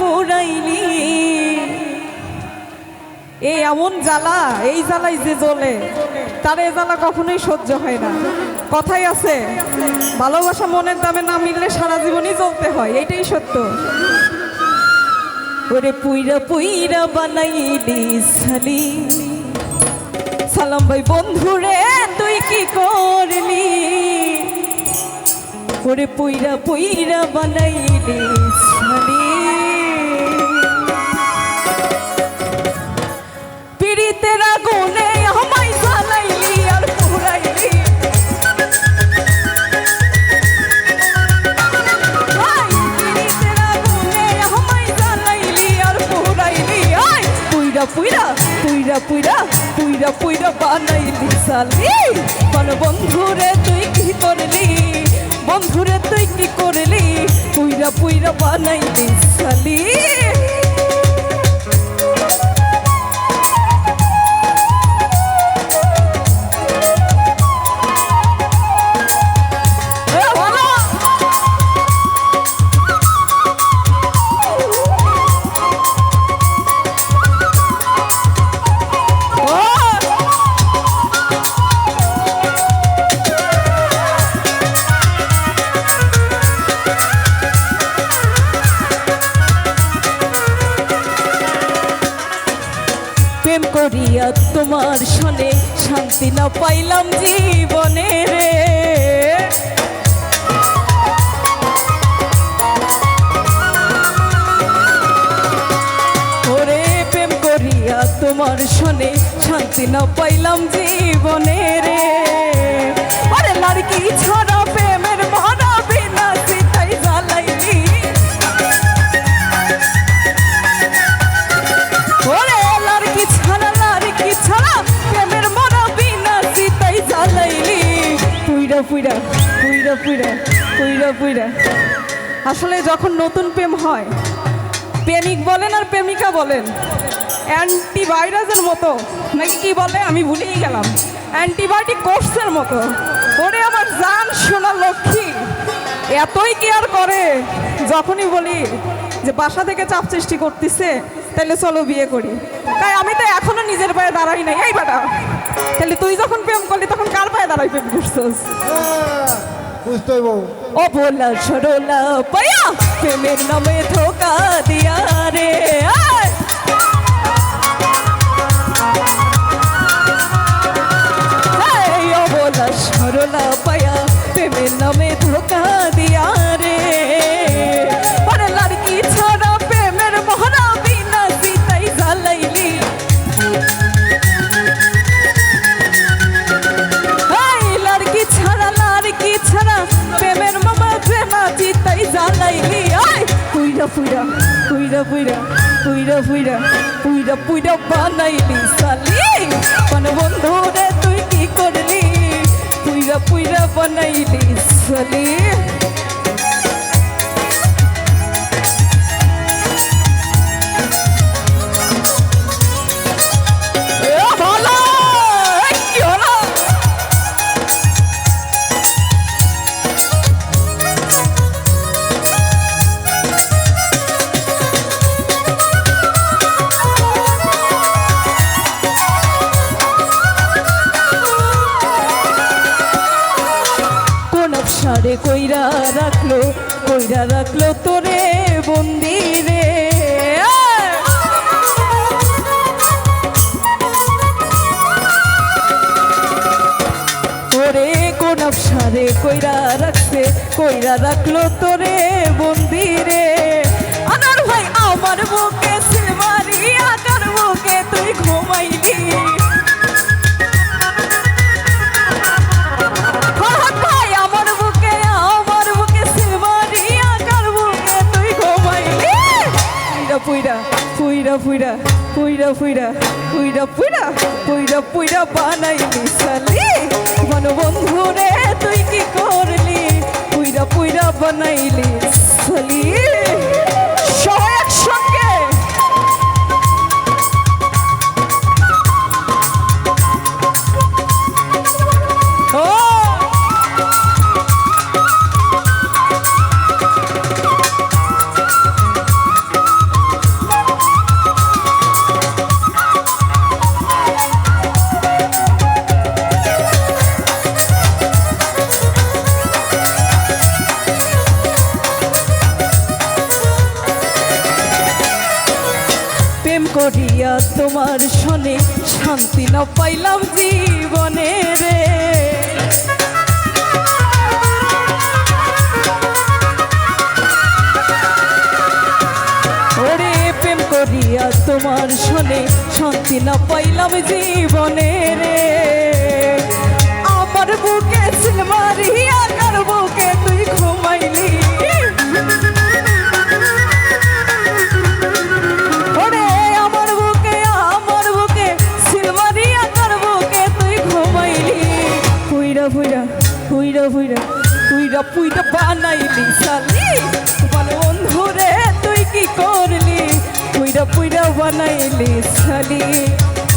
পুরাইলি এই এমন জ্বালা, এই জ্বালাই যে জ্বলে, তার এ জ্বালা কখনোই সহ্য হয় না। কথাই আছে, ভালোবাসা মনের দামে না মিললে সারা জীবনই জ্বলতে হয় এইটাই সত্য। ওরে পুইরা পুইরা বানাইলি সালি সালাম ভাই বন্ধুরে তুই কি করলি? ওরে পুইরা পুইরা বানাইলি সালি পুইরা পুইরা পুইরা পুইরা পুইরা বানাইলি সালি বল বন্ধুরে তুই কি করলি? বন্ধুরে তুই কি করলি? পুইরা পুইরা বানাইলি সালি প্রেম করিয়া তোমার সনে শান্তি না পাইলাম জীবনে রে। ওরে প্রেম করিয়া তোমার সনে শান্তি না পাইলাম জীবনে রে। আরে লড়কি ছাড়া পুইরা পুইরা পুইরা। আসলে যখন নতুন প্রেম হয়, প্রেমিক বলেন আর প্রেমিকা বলেন, অ্যান্টিভাইরাসের মতো, নাকি কি বলে? আমি ভুলেই গেলাম। অ্যান্টিবায়োটিক কোর্সের মতো। ওরে আমার জান শোনা লক্ষ্মী, এতই কেয়ার করে, যখনই বলি যে বাসা থেকে চাপ সৃষ্টি করতেছে, তাহলে চলো বিয়ে করি। তাই আমি তো এখনও নিজের পায়ে দাঁড়াই নাই। এই বাটা, তাহলে তুই যখন প্রেম করলি, তখন কার পায়ে দাঁড়াই প্রেম করছিস? বুঝতে ও বলা সরলা পায়া প্রেমের নামে ধোকা দিয়া রে আয়! পুইরা পুইরা পুইরা পুইরা পুইরা পুইরা পুইরা বানাইলি সালি পান বন্ধু রে তুই কি করলি পুইরা পুইরা বানাইলি সালি কইরা রাখল কইরা রাখল তোরে বন্দিরে তোরে কোন সারে কইরা রাখছে, কইরা রাখল তোরে বন্দিরে আনার ভাই আমার বুকে পুইরা পুইরা পুইরা পুইরা পুইরা পুইরা পুইরা বানাই মিশালি বনবন্ধু রে তুই কি করলি? পুইরা পুইরা বানাইলি প্রেম করিয়া তোমার শনে শান্তি না পাইলাম জীবনে রে। ওরে প্রেম করিয়া তোমার শনে শান্তি না পাইলাম জীবনে রে। আমার বুকে সিলমারিয়া কার পুইরা তুইরা পুইরা বানাইলি সালি বলে বন্ধু রে, তুই কি করলি? পুইরা পুইরা বানাইলি সালি